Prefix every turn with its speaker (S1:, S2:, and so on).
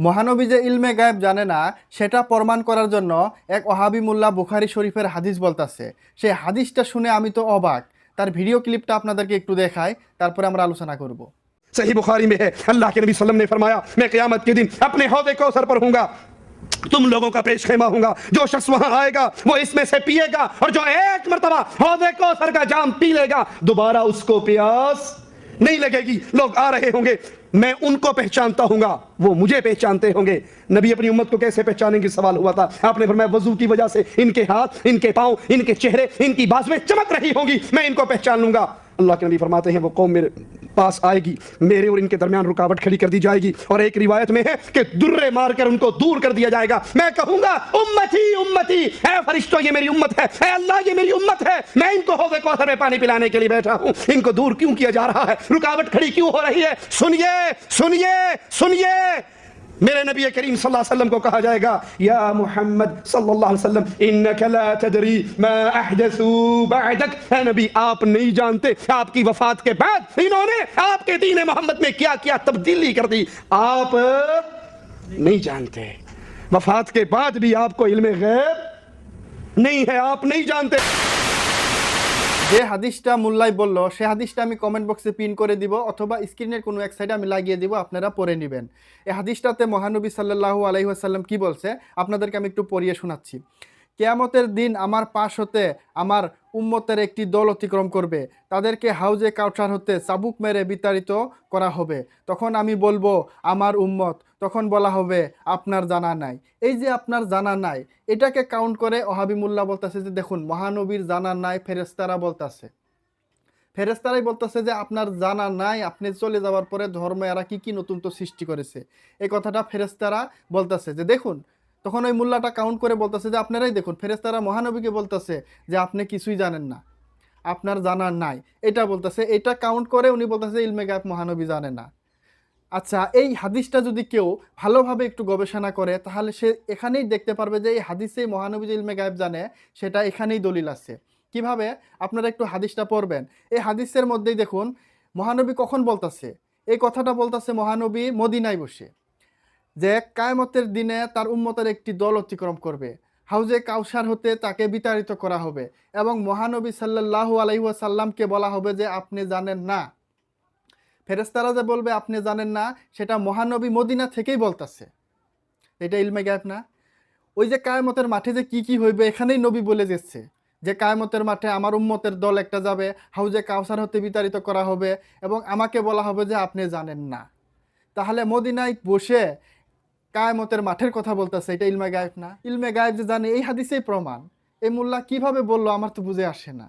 S1: মহানবী যে ইলমে গায়েব জানে না সেটা প্রমাণ করার জন্য এক ওহাবি মোল্লা বুখারি শরীফের হাদিস বলতাছে সেই হাদিসটা শুনে আমি তো অবাক তার ভিডিও ক্লিপটা আপনাদেরকে একটু দেখাই তারপরে আমরা আলোচনা করব
S2: सही बुखारी में है अल्लाह के नबी वसल्लम ने फरमाया मैं क़यामत के दिन अपने हौदे कौसर पर हूंगा तुम लोगों का पेश खेमा होगा जो शख्स वहां आएगा वो इसमें से पिएगा और जो एक मरतबा हौदे कौसर का जाम पी लेगा दोबारा उसको प्यास نہیں لگے گی۔ لوگ آ رہے ہوں گے۔ میں ان کو پہچانتا ہوں گا۔ وہ مجھے پہچانتے ہوں گے۔ نبی اپنی امت کو کیسے پہچانے کی سوال ہوا تھا۔ آپ نے فرمایا، وضو کی وجہ سے ان کے ہاتھ، ان کے پاؤں، ان کے چہرے، ان کی بازویں چمک رہی ہوں گی۔ میں ان کو پہچان لوں گا۔ اللہ کے نبی فرماتے ہیں، وہ قوم میرے پاس آئے گی میرے اور ان کے درمیان رکاوٹ کھڑی کر دی جائے گی اور ایک روایت میں ہے کہ درے مار کر ان کو دور کر دیا جائے گا۔ میں کہوں گا، امتی امتی، اے فرشتو، یہ میری امت ہے۔ اے اللہ، یہ میری امت ہے۔ میں ان کو ہوگے کوثر میں پانی پلانے کے لیے بیٹھا ہوں۔ ان کو دور کیوں کیا جا رہا ہے؟ رکاوٹ کھڑی کیوں ہو رہی ہے؟ سنیے سنیے سنیے۔ میرے نبی کریم صلی اللہ علیہ وسلم کو کہا جائے گا، یا محمد صلی اللہ علیہ وسلم، انکا لا تدری ما احدثو بعدک۔ اے نبی، آپ نہیں جانتے آپ کی وفات کے بعد انہوں نے آپ کے دین محمد میں کیا کیا تبدیلی کر دی۔ آپ نہیں جانتے۔ وفات کے بعد بھی آپ کو علم غیر نہیں ہے، آپ نہیں جانتے۔
S1: যে হাদিসটা মোল্লাই বলল, সে হাদিসটা আমি কমেন্ট বক্সে পিন করে দিব অথবা স্ক্রিনের কোনো এক সাইডে আমি লাগিয়ে দিব, আপনারা পড়ে নেবেন। এই হাদিসটাতে মহানবী সাল্লাল্লাহু আলহিহাসাল্লাম কি বলছে? আপনাদেরকে আমি একটু পড়িয়ে শোনাচ্ছি। কেয়ামতের দিন আমার পাশ হতে আমার উম্মতের একটি দল অতিক্রম করবে। তাদেরকে হাউজে কাউচার হতে চাবুক মেরে বিতাড়িত করা হবে। তখন আমি বলব, আমার উম্মত, তখন বলা হবে, আপনার জানা নাই। এই যে আপনার জানা নাই, এটাকে কাউন্ট করে ওহাবি মোল্লা বলতেছে যে, দেখুন, মহানবীর জানা নাই ফেরেস্তারা বলতাছে। ফেরেস্তারাই বলতেছে যে, আপনার জানা নাই, আপনি চলে যাওয়ার পরে ধর্ম এরা কি কি নতুন তো সৃষ্টি করেছে? এই কথাটা ফেরেস্তারা বলতেছে যে, দেখুন তখন ওই মোল্লাটা কাউন্ট করে বলতেছে যে, আপনারাই দেখুন ফেরেস্তারা মহানবীকে বলতেছে যে, আপনি কিছুই জানেন না। আপনার জানার নাই। এটা বলতেছে, এটা কাউন্ট করে উনি বলতেছে, ইলমে গায়ব মহানবী জানে না। আচ্ছা এই হাদিসটা যদি কেউ ভালোভাবে একটু গবেষণা করে, তাহলে সে এখানেই দেখতে পারবে যে, এই হাদিসেই মহানবী যে ইলমে গায়েব জানে, সেটা এখানেই দলিল আছে। কীভাবে? আপনারা একটু হাদিসটা পড়বেন। এই হাদিসের মধ্যেই দেখুন, মহানবী কখন বলতাছে? এই কথাটা বলতাছে মহানবী মদিনায় বসে। যে কায়মতের দিনে তার উম্মতের একটি দল অতিক্রম করবে। হাউজে কাউসার হতে তাকে বিতাড়িত করা হবে এবং মহানবী সাল্লাল্লাহু আলাইসাল্লামকে বলা হবে যে আপনি জানেন না। ফেরেস্তারা যে বলবে, আপনি জানেন না, সেটা মহানবী মদিনা থেকেই বলতাছে। এটা ইলমে গায়েব না? ওই যে কায়মতের মাঠে যে কি কি হইবে, এখানেই নবী বলে যাচ্ছে যে কায়মতের মাঠে আমার উম্মতের দল একটা যাবে, হাউজে কাউসার হতে বিতাড়িত করা হবে এবং আমাকে বলা হবে যে আপনি জানেন না। তাহলে মদিনায় বসে কায়মতের মাঠের কথা বলতেছে, এটা ইলমে গায়েব না। ইলমে গায়েব যে জানে, এই হাদিসেই প্রমাণ। এই মোল্লা কীভাবে বলল আমার তো বুঝে আসে না।